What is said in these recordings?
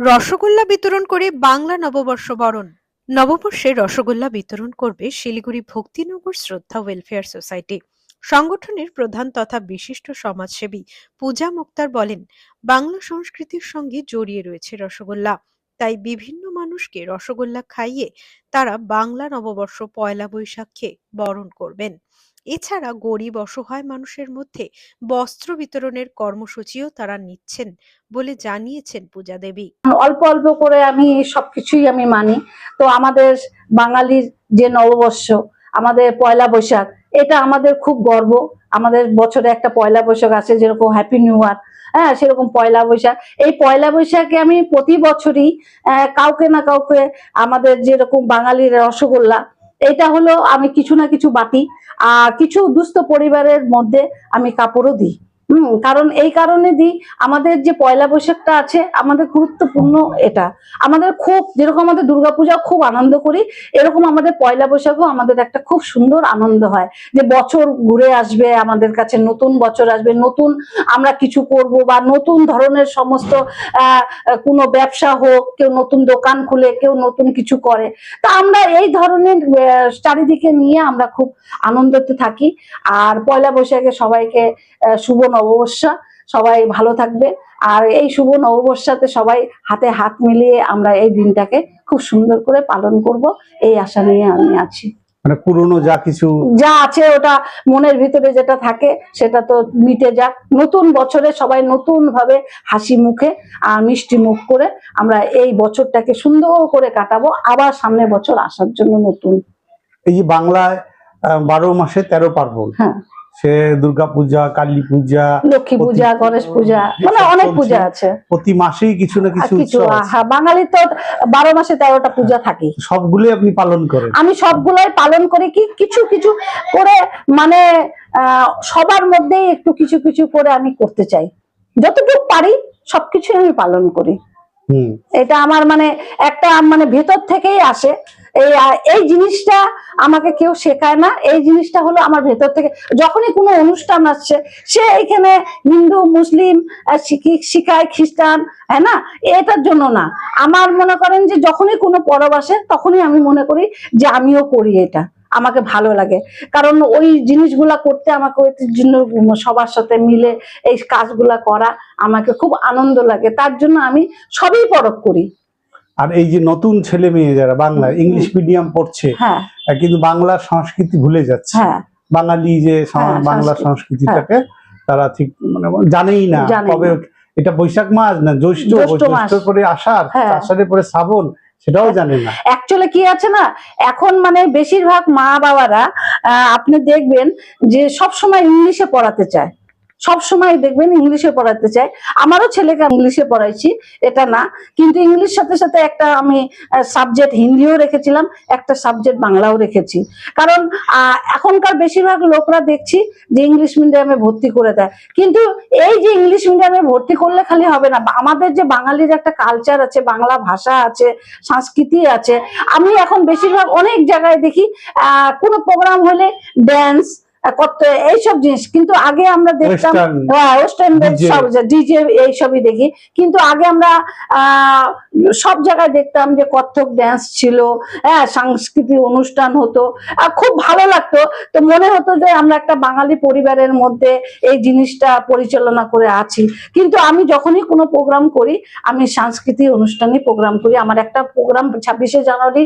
রসগোল্লা বিতরণ করে বাংলা নববর্ষ বরণ। নববর্ষে রসগোল্লা বিতরণ করবে শিলিগুড়ি ভক্তিনগর শ্রদ্ধা ওয়েলফেয়ার সোসাইটি সংগঠনের প্রধান তথা বিশিষ্ট সমাজসেবী পূজা মুক্তার বলেন, বাংলা সংস্কৃতির সঙ্গে জড়িয়ে রয়েছে রসগোল্লা। তাই বিভিন্ন মানুষকে রসগোল্লা খাইয়ে তারা বাংলা নববর্ষ পয়লা বৈশাখে বরণ করবেন। এছাড়া গরিব অসহায় মানুষের মধ্যে বস্ত্র বিতরণের কর্মসূচিও তারা নিচ্ছেন বলে জানিয়েছেন পূজা দেবী। অল্প অল্প করে আমি সবকিছুই আমি মানি। তো আমাদের বাঙালির যে নববর্ষ, আমাদের পয়লা বৈশাখ, এটা আমাদের খুব গর্ব। আমাদের বছরে একটা পয়লা বৈশাখ আছে যেরকম হ্যাপি নিউ ইয়ার হ্যাঁ সেরকম পয়লা বৈশাখ। এই পয়লা বৈশাখে আমি প্রতি বছরই কাউকে না কাউকে আমাদের যেরকম বাঙালির রসগোল্লা এটা হলো আমি কিছু না কিছু বাটি আর কিছু দুস্থ পরিবারের মধ্যে আমি কাপড়ও দিই। হুম, কারণ এই কারণে দিই আমাদের যে পয়লা বৈশাখটা আছে, আমাদের গুরুত্বপূর্ণ এটা। আমাদের খুব, যেরকম আমাদের দুর্গাপূজা খুব আনন্দ করি, এরকম আমাদের পয়লা বৈশাখও আমাদের একটা খুব সুন্দর আনন্দ হয়। যে বছর ঘুরে আসবে, আমাদের কাছে নতুন বছর আসবে, নতুন আমরা কিছু করব বা নতুন ধরনের সমস্ত কোনো ব্যবসা হোক, কেউ নতুন দোকান খুলে, কেউ নতুন কিছু করে। তা আমরা এই ধরনের চারিদিকে নিয়ে আমরা খুব আনন্দতে থাকি। আর পয়লা বৈশাখে সবাইকে শুভ নববর্ষা সবাই ভালো থাকবে। আর এই শুভ নববর্ষাতে সবাই হাতে হাত মিলিয়ে আমরা এই দিনটাকে খুব সুন্দর করে পালন করব। এই আশা নিয়ে আমি আছি। মানে পুরনো যা কিছু যা আছে ওটা মনের ভিতরে যেটা থাকে সেটা তো মিটে যাক। নতুন বছরে সবাই নতুন ভাবে হাসি মুখে আর মিষ্টি মুখ করে আমরা এই বছরটাকে সুন্দর করে কাটাবো। আবার সামনের বছর আসার জন্য নতুন। এই যে বাংলায় বারো মাসে তেরো পার্বণ। হ্যাঁ। সে দুর্গা পূজা কালী পূজা লক্ষ্মী পূজা গণেশ পূজা মানে অনেক পূজা আছে। প্রতি মাসেই কিছু না কিছু বাঙালির তো বারো মাসে তেরোটা পূজা থাকে সবগুলোই আপনি পালন করেন। আমি সবগুলাই পালন করি কি কিছু কিছু করে মানে আহ, সবার মধ্যেই একটু কিছু কিছু করে আমি করতে চাই। যতটুকু পারি সবকিছু আমি পালন করি। এটা আমার মানে একটা মানে ভেতর থেকেই আসে। এই এই জিনিসটা আমাকে কেউ শেখায় না। এই জিনিসটা হলো আমার ভেতর থেকে। যখনই কোনো অনুষ্ঠান আসছে, সে এখানে হিন্দু, মুসলিম শিখায়, খ্রিস্টান হ্যাঁ না? এটার জন্য না। আমার মনে করেন যে যখনই কোনো পরব আসে, তখনই আমি মনে করি যে আমিও করি এটা। আমাকে ভালো লাগে। কারণ ওই জিনিসগুলা করতে আমাকে ওই জন্য সবার সাথে মিলে এই কাজগুলা করা আমাকে খুব আনন্দ লাগে। তার জন্য আমি সবই পরব করি। আর এই যে নতুন ছেলে মেয়ে যারা বাংলা ইংলিশ মিডিয়াম পড়ছে হ্যাঁ। কিন্তু বাংলার সংস্কৃতি ভুলে যাচ্ছে। হ্যাঁ। বাঙালি যে হ্যাঁ, বাংলা সংস্কৃতিটাকে তারা ঠিক মানে জানেই না। কবে এটা বৈশাখ মাস না জ্যৈষ্ঠ জ্যৈষ্ঠ। পরে আষাঢ়। আষাঢ়ের পরে শ্রাবণ। সেটাও জানে না। অ্যাকচুয়ালি কি আছে না, এখন মানে বেশিরভাগ মা বাবারা আপনি দেখবেন যে সব সময় ইংলিশে পড়াতে চায়। সব সময় দেখবেন ইংলিশে পড়াতে চাই আমারও ছেলেকে ইংলিশে পড়াইছি, এটা না। কিন্তু ইংলিশ সাথে সাথে একটা আমি সাবজেক্ট হিন্দিও রেখেছিলাম, একটা সাবজেক্ট বাংলাও রেখেছি। কারণ এখনকার বেশিরভাগ লোকরা দেখছি যে ইংলিশ মিডিয়ামে ভর্তি করে দেয়। কিন্তু এই যে ইংলিশ মিডিয়ামে ভর্তি করলে খালি হবে না। আমাদের যে বাঙালির একটা কালচার আছে, বাংলা ভাষা আছে, সংস্কৃতি আছে, আমি এখন বেশিরভাগ অনেক জায়গায় দেখি কোনো প্রোগ্রাম হলে ড্যান্স করতে এইসব জিনিস। কিন্তু আগে আমরা দেখতাম Western, হ্যাঁ ডিজে এইসবই দেখি। কিন্তু আগে আমরা সব জায়গায় দেখতাম যে কত্থক ড্যান্স ছিল হ্যাঁ সাংস্কৃতিক অনুষ্ঠান হতো। খুব ভালো লাগতো। তো মনে হতো যে আমরা একটা বাঙালি পরিবারের মধ্যে এই জিনিসটা পরিচালনা করে আছি। কিন্তু আমি যখনই কোনো প্রোগ্রাম করি আমি সাংস্কৃতিক অনুষ্ঠানে প্রোগ্রাম করি। আমার একটা প্রোগ্রাম ছাব্বিশে জানুয়ারি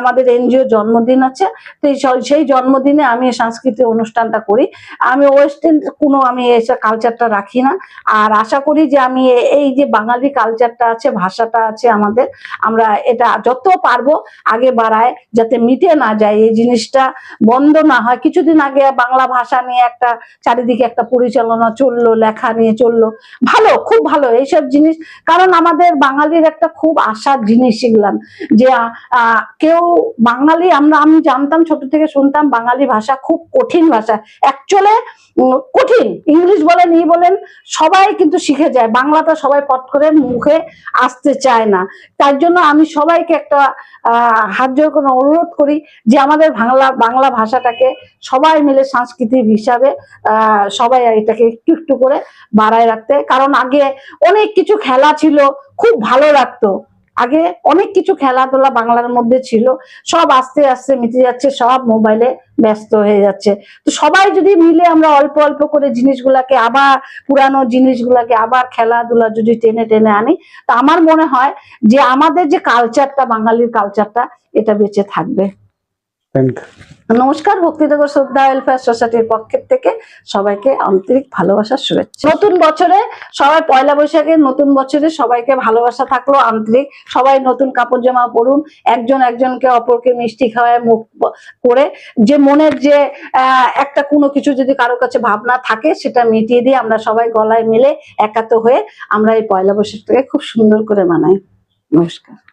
আমাদের এনজিও জন্মদিন আছে। তো সেই জন্মদিনে আমি সাংস্কৃতিক সাংস্কৃতিক অনুষ্ঠানটা করি। আমি ওয়েস্টার্ন কোনো আমি এসব কালচারটা রাখি না। আর আশা করি যে আমি এই যে বাঙালি কালচারটা আছে, ভাষাটা আছে আমাদের, আমরা এটা যত পারব আগে বাড়ায়, যাতে মিটে না যায় এই জিনিসটা, বন্ধ না হয়। কিছুদিন আগে বাংলা ভাষা নিয়ে একটা চারিদিকে একটা পরিচালনা চলল, লেখা নিয়ে চলল। ভালো, খুব ভালো এইসব জিনিস। কারণ আমাদের বাঙালির একটা খুব আশার জিনিস শিখলাম যে কেউ বাঙালি, আমরা, আমি জানতাম, ছোট থেকে শুনতাম বাঙালি ভাষা খুব কঠিন ভাষা। ভাষা অ্যাকচুয়ালি কঠিন। ইংলিশ বলেন, ই বলেন, সবাই কিন্তু শিখে যায়। বাংলাটা সবাই পট করে মুখে আসতে চায় না। তার জন্য আমি সবাইকে একটা হাত জোর করে অনুরোধ করি যে আমাদের বাংলা বাংলা ভাষাটাকে সবাই মিলে সাংস্কৃতিক হিসাবে সবাই এটাকে একটু একটু করে বাড়ায় রাখতে। কারণ আগে অনেক কিছু খেলা ছিল, খুব ভালো লাগতো। আগে অনেক কিছু খেলাধুলা বাংলার মধ্যে ছিল। সব আস্তে আস্তে মিটে যাচ্ছে, সব মোবাইলে ব্যস্ত হয়ে যাচ্ছে। তো সবাই যদি মিলে আমরা অল্প অল্প করে জিনিসগুলাকে আবার পুরানো জিনিসগুলাকে আবার খেলাধুলা যদি টেনে টেনে আনি, তা আমার মনে হয় যে আমাদের যে কালচারটা বাঙালির কালচারটা এটা বেঁচে থাকবে। নমস্কার ভক্তিনগর শ্রদ্ধা ওয়েলফেয়ার সোসাইটির পক্ষের থেকে সবাইকে আন্তরিক ভালোবাসার শুভেচ্ছা। নতুন বছরে সবাই পয়লা বৈশাখে নতুন বছরে সবাইকে ভালোবাসা থাকল, আন্তরিক। সবাই নতুন কাপড় জামা পরুন, একজন একজনকে অপরকে মিষ্টি খাওয়ায়, মুখ করে। যে মনের যে একটা কোনো কিছু যদি কারও কাছে ভাবনা থাকে, সেটা মিটিয়ে দিয়ে আমরা সবাই গলায় মিলে একাত্ম হয়ে আমরা এই পয়লা বৈশাখটাকে খুব সুন্দর করে মানাই। নমস্কার।